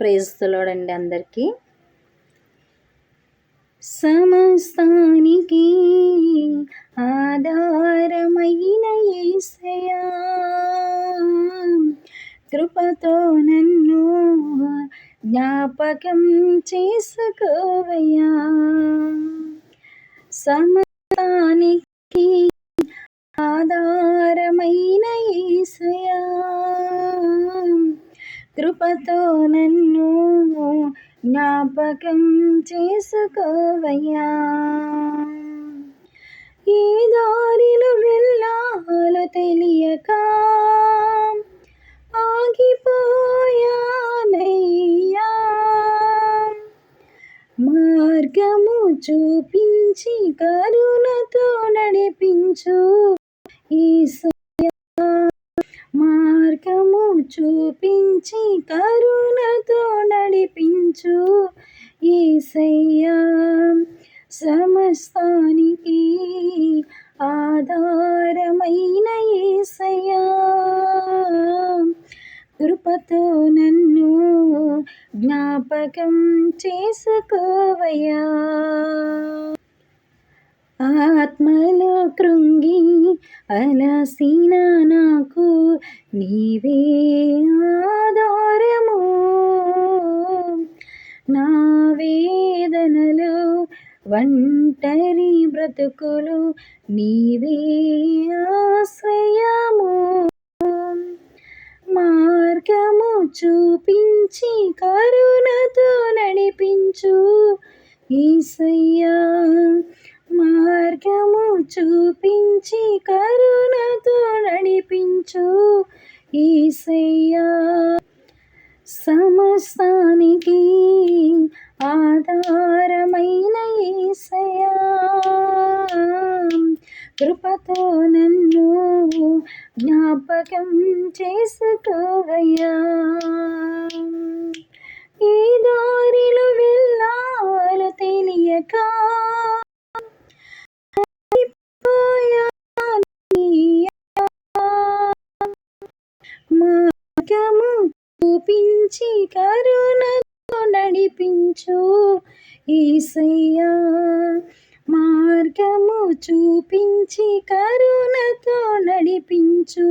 ప్రేస్తులోడండి అందరికీ. సమస్తానికి ఆధారమైన ఏసయా కృపతో నన్ను జ్ఞాపకం చేసుకోవయ్యా. సమ కృపతో నన్ను జ్ఞాపకం చేసుకోవయ్యా. ఈ దారిలో వెళ్ళాలో తెలియక ఆగిపోయానయ్యా. మార్గము చూపించి కరుణతో నడిపించు. ఈ చూపించి కరుణతో నడిపించు ఈసయ్యా సమస్తానికి ఆధారమైన ఏసయ్యా. కృపతో నన్ను జ్ఞాపకం చేసుకోవయ్యా. ఆత్మలో కృంగి అలసిన నాకు నీవే ఆధారము. నా వేదనలు ఒంటరి బ్రతుకులు నీవే ఆశ్రయము. మార్గము చూపించి కరుణతో నడిపించు. ఈసయ్యా మార్గము చూపించి కరుణతో నడిపించు. ఈసయ్యా సమస్తానికి ఆధారమైన ఈసయా కృపతో నన్ను జ్ఞాపకం చేసుకోవయ్యా. ఈ దారిలో వెళ్ళాలో తెలియక మార్గము చూపించి కరుణతో నడిపించు ఈసయ్యా మార్గము చూపించి కరుణతో నడిపించు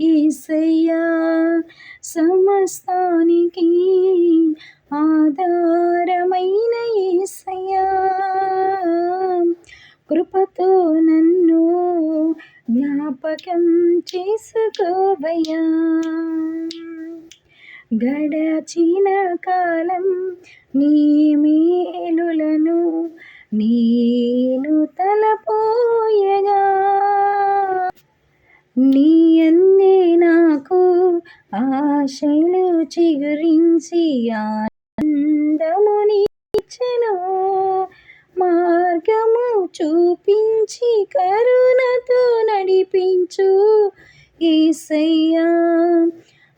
ఈసయ్యా సమస్తానికి ఆదా జ్ఞాపకం చేసుకోవయ్యా. గడచిన కాలం నీ మేలులను నేను తలపోయగా. నీ అందే నాకు ఆశలు చిగురించి ఆనందమునిచ్చను. మార్గము చూపించ కరుణతో నడిపించు ఏసయ్యా.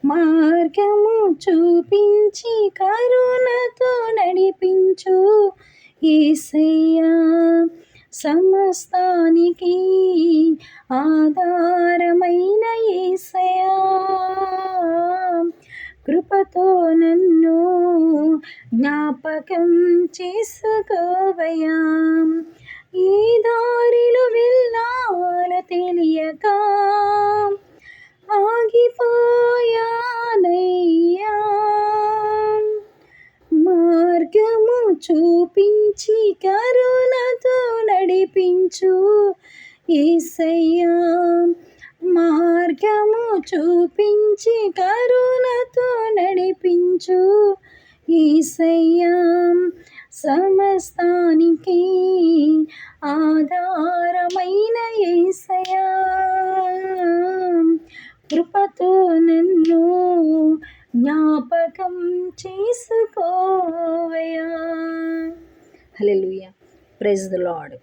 మార్గము చూపించి కరుణతో నడిపించు ఏసయ్యా. సమస్తానికి ఆధారమైన ఏసయా కృపతో నన్ను జ్ఞాపకం చేసుకోవయా ఈ దారిలో వెళ్ళాల తెలియక ఆగిపోయానయ్యా. మార్గము చూపించి కరుణతో నడిపించు ఏసయ్యా. మార్గము చూపించి కరుణతో నడిపించు ఈసయ్యా సమస్తానికి ఆధారమైన ఏసయా. కృపతో నన్ను జ్ఞాపకం చేసుకోవయా హల్లెలూయా. Praise the Lord.